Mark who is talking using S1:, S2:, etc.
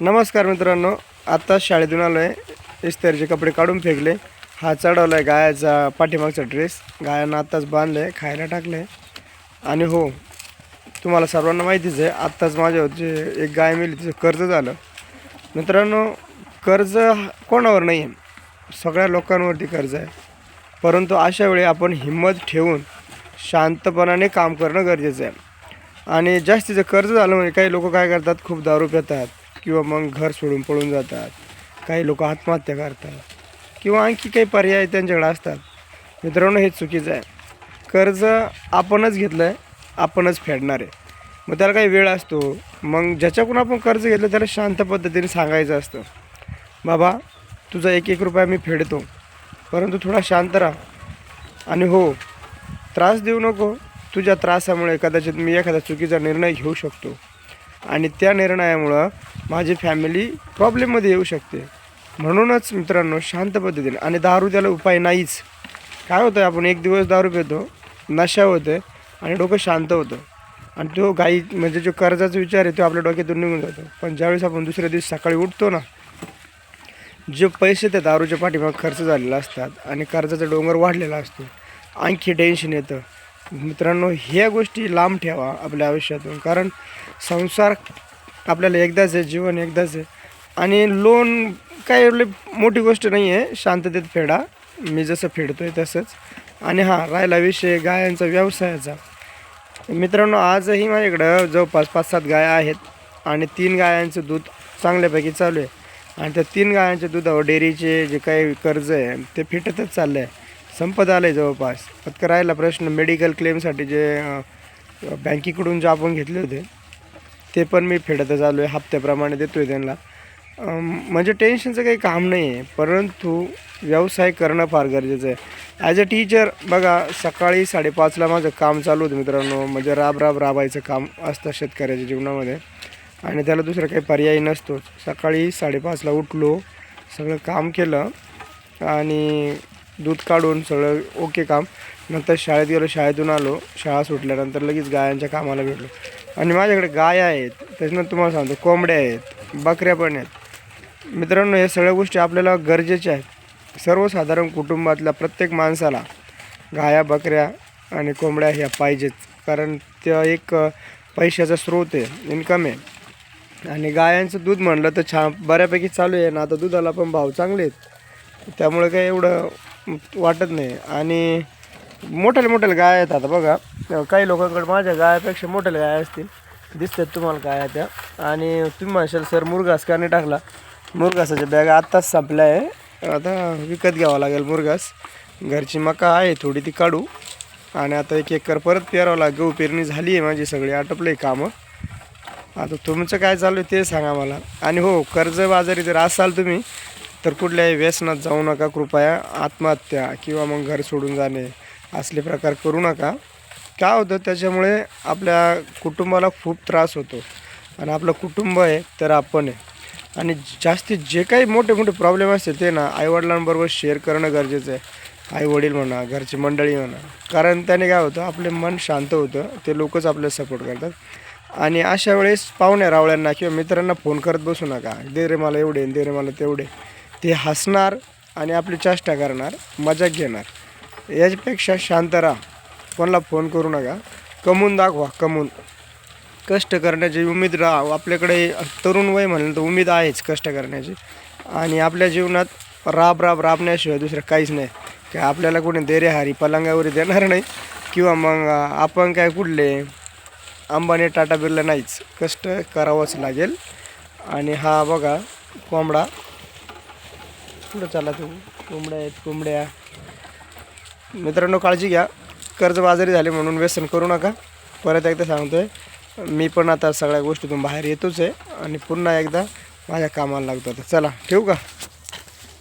S1: नमस्कार मित्रांनो आत्ता शाळेतून आलो आहे इस्त्यारीचे कपडे काढून फेकले. हा चढवला आहे गायाचा पाठीमागचा ड्रेस गायांना आत्ताच बांधलं आहे खायला टाकलं आहे आणि हो तुम्हाला सर्वांना माहितीच आहे आत्ताच माझ्या जे एक गाय मिळली तिचं कर्ज झालं. मित्रांनो कर्ज हा कोणावर नाही आहे सगळ्या लोकांवरती कर्ज आहे. परंतु अशा वेळी आपण हिंमत ठेवून शांतपणाने काम करणं गरजेचं आहे. आणि जास्तीचं कर्ज झालं म्हणजे काही लोक काय करतात? खूप दारू पितात. किंवा मग घर सोडून पळून जातात. काही लोक आत्महत्या करतात. किंवा आणखी काही पर्याय त्यांच्याकडे असतात. मित्रांनो हे चुकीचं आहे. कर्ज आपणच घेतलं आहे आपणच फेडणार आहे. मग त्याला काही वेळ असतो. मग ज्याच्याकडून आपण कर्ज घेतलं त्याला शांत पद्धतीने सांगायचं असतं. बाबा तुझा एक एक रुपया मी फेडतो. परंतु थोडा शांत राहा. आणि हो त्रास देऊ नको. तुझ्या त्रासामुळे कदाचित मी एखादा चुकीचा निर्णय घेऊ शकतो. आणि त्या निर्णयामुळं माझी फॅमिली प्रॉब्लेममध्ये येऊ शकते. म्हणूनच मित्रांनो शांत पद्धतीने आणि दारू त्याला उपाय नाहीच. काय होतं आपण एक दिवस दारू पितो नशा होते आणि डोकं शांत होतं. आणि तो गाई म्हणजे जो कर्जाचा विचार आहे तो आपल्या डोक्यातून निघून जातो. पण ज्यावेळेस आपण दुसऱ्या दिवशी सकाळी उठतो ना जे पैसे त्या दारूच्या पाठीमाग खर्च झालेला असतात आणि कर्जाचा डोंगर वाढलेला असतो आणखी टेन्शन येतं. मित्रांनो ह्या गोष्टी लांब ठेवा आपल्या आयुष्यातून. कारण संसार आपल्याला एकदाच आहे जीवन एकदाच आहे. आणि लोन काय एवढी मोठी गोष्ट नाही आहे शांततेत फेडा. मी जसं फेडतो आहे तसंच. आणि हां राहिला विषय गायांचा व्यवसायाचा. मित्रांनो आजही माझ्याकडं जवळपास पाच सात गाया आहेत आणि तीन गायांचं दूध चांगल्यापैकी चालू आहे. आणि त्या तीन गायांच्या दुधावर डेअरीचे जे काही कर्ज आहे ते फिटतच चाललं आहे संपत आलं आहे जवळपास. फक्त राहिला प्रश्न मेडिकल क्लेमसाठी जे बँकेकडून जे आपण घेतले होते ते पण मी फेडतच आलो आहे हप्त्याप्रमाणे देतो आहे त्यांना म्हणजे टेन्शनचं काही काम नाही आहे परंतु व्यवसाय करणं फार गरजेचं आहे. ॲज अ टीचर बघा सकाळी साडेपाचला माझं काम चालू होतं मित्रांनो. म्हणजे राब राब राबायचं काम असतं शेतकऱ्याच्या जीवनामध्ये. आणि त्याला दुसरा काही पर्याय नसतोच सकाळी साडेपाचला उठलो सगळं काम केलं आणि दूध काढून सगळं ओके काम. नंतर शाळेत गेलो शाळेतून आलो. शाळा सुटल्यानंतर लगेच गायांच्या कामाला भेटलो. आणि माझ्याकडे गाय आहेत त्याच्यानंतर तुम्हाला सांगतो कोंबड्या आहेत बकऱ्या पण आहेत. मित्रांनो या सगळ्या गोष्टी आपल्याला गरजेच्या आहेत. सर्वसाधारण कुटुंबातल्या प्रत्येक माणसाला गाया बकऱ्या आणि कोंबड्या ह्या पाहिजेत. कारण त्या एक पैशाचा स्रोत आहे इन्कम आहे. आणि गायांचं दूध म्हणलं तर छान बऱ्यापैकी चालू आहे. ना आता दुधाला पण भाव चांगले आहेत. त्यामुळे काही एवढं वाटत नाही. आणि मोठ्याल्या मोठ्याल्या गाय आहेत आता बघा. काही लोकांकडे माझ्या गायापेक्षा मोठ्याल्या गाय असतील. दिसतात तुम्हाला काय त्या. आणि तुम्ही म्हणशाल सर मुरघास का नाही टाकला. मुरघासाच्या बॅग आत्ताच संपल्या आहे. आता विकत घ्यावा लागेल मुरघास. घरची मका आहे थोडी ती काढू. आणि आता एक एकर परत पेरावं लागेल. गहू पेरणी झाली आहे माझी सगळी आटपले कामं. आता तुमचं काय चालू आहे ते सांगा मला. आणि हो कर्ज बाजारी जर असाल तुम्ही तर कुठल्याही व्यसनात जाऊ नका. कृपया आत्महत्या किंवा मग घर सोडून जाणे. असले प्रकार करू नका. काय होतं त्याच्यामुळे आपल्या कुटुंबाला खूप त्रास होतो. आणि आपलं कुटुंब आहे तर आपण आहे. आणि जास्तीत जे काही मोठे मोठे प्रॉब्लेम असतील ते ना आईवडिलांबरोबर शेअर करणं गरजेचं आहे. आई वडील म्हणा घरची मंडळी म्हणा. कारण त्याने काय होतं आपले मन शांत होतं ते लोकच आपल्याला सपोर्ट करतात. आणि अशा वेळेस पाहुण्या रावळ्यांना किंवा मित्रांना फोन करत बसू नका. दे रे मला एवढे दे रे मला तेवढे. ते हसणार आणि आपली चेष्टा करणार मजा घेणार. याच्यापेक्षा शांत राहा कोणाला फोन करू नका. कमवून दाखवा कमवून कष्ट करण्याची उमेद राहा आपल्याकडे तरुण वय म्हणलं तर उमेद आहेच कष्ट करण्याची. आणि आपल्या जीवनात राब राब राबण्याशिवाय दुसरं काहीच नाही. काय आपल्याला कोणी देरेहारी पलंगावर देणार नाही. किंवा मग आपण काय कुठले? अंबानी टाटा बिरला नाहीच. कष्ट करावंच लागेल. आणि हा बघा कोंबडा. पुढं चला तू? कोंबड्या आहेत कोंबड्या. मित्रांनो काळजी घ्या. कर्जबाजारी झाले म्हणून व्यसन करू नका. परत एकदा सांगतोय मी पण आता सगळ्या गोष्टीतून बाहेर येतोच आहे आणि पुन्हा एकदा माझ्या कामाला लागतो. आता चला ठेवू का?